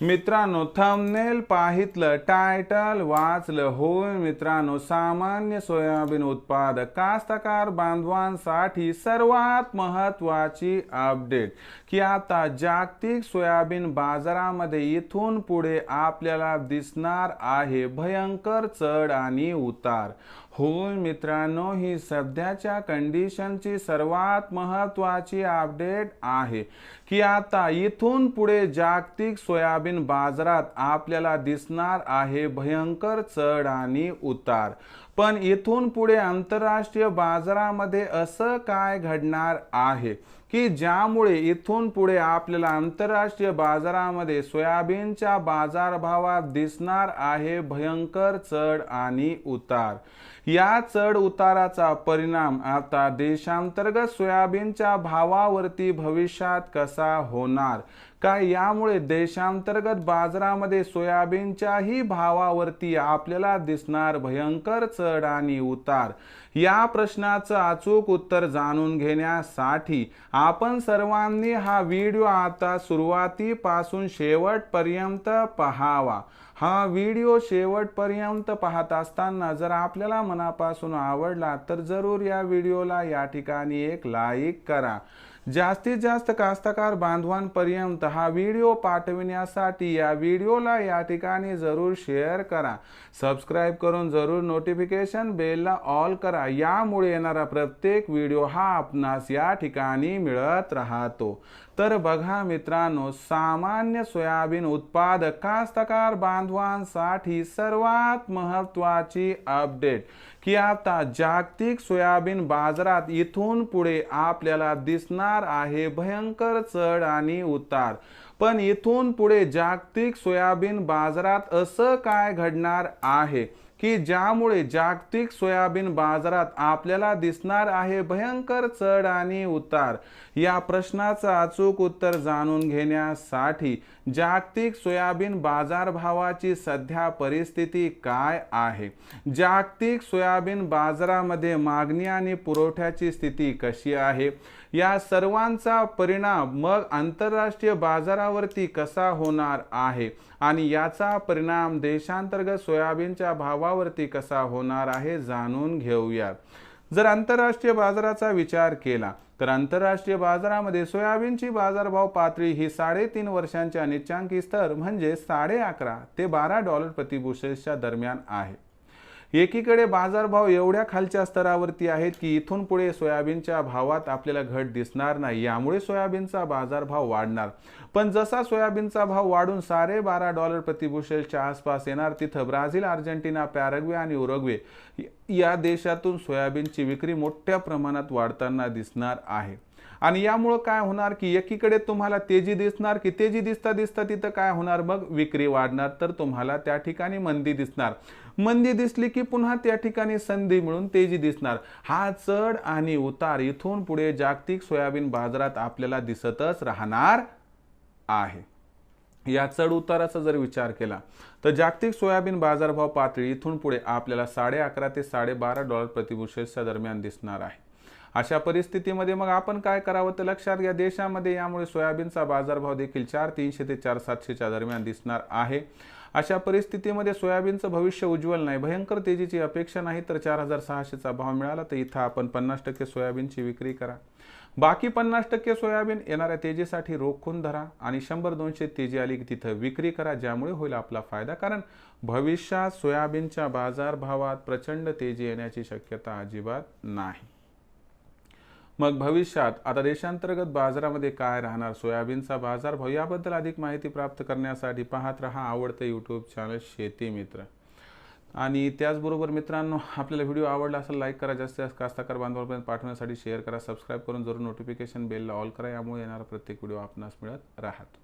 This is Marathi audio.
मित्रांनो थंबनेल पाहितलं टायटल वाचलं होय मित्रांनो सामान्य सोयाबीन उत्पादक कास्तकार बांधवांसाठी सर्वात महत्वाची अपडेट की आता जागतिक सोयाबीन बाजारामध्ये इथून पुढे आपल्याला दिसणार आहे भयंकर चढ आणि उतार. होय मित्रांनो ही सध्याच्या कंडिशनची सर्वात महत्वाची अपडेट आहे. की आता इथून पुढे जागतिक सोयाबीन बाजारात आपल्याला दिसणार आहे भयंकर चढ आणि उतार. पण इथून पुढे आंतरराष्ट्रीय बाजारामध्ये असं काय घडणार आहे? की ज्यामुळे इथून पुढे आपल्याला आंतरराष्ट्रीय बाजारामध्ये सोयाबीनच्या बाजारभावात दिसणार आहे भयंकर चढ आणि उतार. या चढ उताराचा परिणाम आता देशांतर्गत सोयाबीनच्या भावावरती भविष्यात कसा होणार? का यामुळे देशांतर्गत बाजारामध्ये सोयाबीनच्याही भावावरती आपल्याला दिसणार भयंकर चढ चढ आणि उतार. या प्रश्नाचं अचूक उत्तर जाणून घेण्यासाठी आपण सर्वांनी हा व्हिडिओ आता सुरुवातीपासून शेवटपर्यंत पहावा. हा व्हिडिओ शेवटपर्यंत पाहत असताना जर आपल्याला मनापासून आवडला तर जरूर या व्हिडिओला या ठिकाणी एक लाईक करा. जास्तीत जास्त कास्तकार बांधवांपर्यंत हा व्हिडिओ पाठविण्यासाठी या व्हिडिओला या ठिकाणी जरूर शेअर करा. सबस्क्राईब करून जरूर नोटिफिकेशन बेलला ऑल करा. यामुळे येणारा प्रत्येक व्हिडिओ हा आपणास या ठिकाणी मिळत राहतो. तर बघा मित्रांनो सामान्य सोयाबीन उत्पादक कास्तकार बांधवांसाठी सर्वात महत्त्वाची अपडेट की आता जागतिक सोयाबीन बाजारात इथून पुढे आपल्याला दिसणार आहे भयंकर चढ आणि उतार. पण इथून पुढे जागतिक सोयाबीन बाजारात असं काय घडणार आहे? की ज्यामुळे जागतिक सोयाबीन बाजारात आपल्याला दिसणार आहे भयंकर चढ आणि उतार? या प्रश्नाचं अचूक उत्तर जाणून घेण्यासाठी जागतिक सोयाबीन बाजारभावाची सध्या परिस्थिती काय आहे? जागतिक सोयाबीन बाजारामध्ये मागणी आणि पुरवठ्याची स्थिती कशी आहे? या सर्वांचा परिणाम मग आंतरराष्ट्रीय बाजारावरती कसा होणार आहे? आणि याचा परिणाम देशांतर्गत सोयाबीनच्या भावावरती कसा होणार आहे जाणून घेऊयात. जर आंतरराष्ट्रीय बाजाराचा विचार केला तर आंतरराष्ट्रीय बाजारामध्ये सोयाबीनची बाजारभाव पातळी ही साडेतीन वर्षांच्या निच्चांकी स्तर म्हणजे साडे अकरा ते बारा डॉलर प्रतिबुशेसच्या दरम्यान आहे. एकीकडे बाजारभाव एवढ्या खालच्या स्तरावरती आहेत की इथून पुढे सोयाबीनच्या भावात आपल्याला घट दिसणार नाही. यामुळे सोयाबीनचा बाजारभाव वाढणार. पण जसा सोयाबीनचा भाव वाढून साडे बारा डॉलर प्रतिबुशेलच्या आसपास येणार तिथं ब्राझील अर्जेंटिना पॅरग्वे आणि उरुग्वे या देशातून सोयाबीनची विक्री मोठ्या प्रमाणात वाढताना दिसणार आहे. आणि यामुळं काय होणार की एकीकडे तुम्हाला तेजी दिसणार की तेजी दिसता दिसता तिथं काय होणार? मग विक्री वाढणार. तर तुम्हाला त्या ठिकाणी मंदी दिसणार. मंदी दिसली की पुन्हा त्या ठिकाणी संधी मिळून तेजी दिसणार. हा चढ आणि उतार इथून पुढे जागतिक सोयाबीन बाजारात आपल्याला दिसतच राहणार आहे. या चढ उताराचा जर विचार केला तर जागतिक सोयाबीन बाजारभाव पातळी इथून पुढे आपल्याला साडे अकरा ते साडेबारा डॉलर प्रतिबुशेसच्या दरम्यान दिसणार आहे. अशा परिस्थितीमध्ये मग आपण काय करावं तर लक्षात घ्या. देशामध्ये यामुळे सोयाबीनचा बाजारभाव देखील चार तीनशे ते चार सातशेच्या दरम्यान दिसणार आहे. अशा परिस्थितीमध्ये सोयाबीनचं भविष्य उज्ज्वल नाही भयंकर तेजीची अपेक्षा नाही तर चार हजार सहाशेचा भाव मिळाला तर इथं आपण पन्नास टक्के सोयाबीनची विक्री करा. बाकी पन्नास टक्के सोयाबीन येणाऱ्या तेजीसाठी रोखून धरा आणि शंभर दोनशे तेजी आली की तिथं विक्री करा ज्यामुळे होईल आपला फायदा. कारण भविष्यात सोयाबीनच्या बाजारभावात प्रचंड तेजी येण्याची शक्यता अजिबात नाही. मग भविष्यात आता देशांतर्गत बाजारामध्ये काय राहणार? सोयाबीनचा बाजारभाव याबद्दल अधिक माहिती प्राप्त करण्यासाठी पाहत रहा आवडतं यूट्यूब चॅनल शेती मित्र. आणि त्याचबरोबर मित्रांनो आपल्याला व्हिडिओ आवडला असेल लाईक करा. जास्तीत जास्त कास्ताकार बांधवांपर्यंत पाठवण्यासाठी शेअर करा. सबस्क्राईब करून जरूर नोटिफिकेशन बेलला ऑल करा. यामुळे येणारा प्रत्येक व्हिडिओ आपणास मिळत राहतो.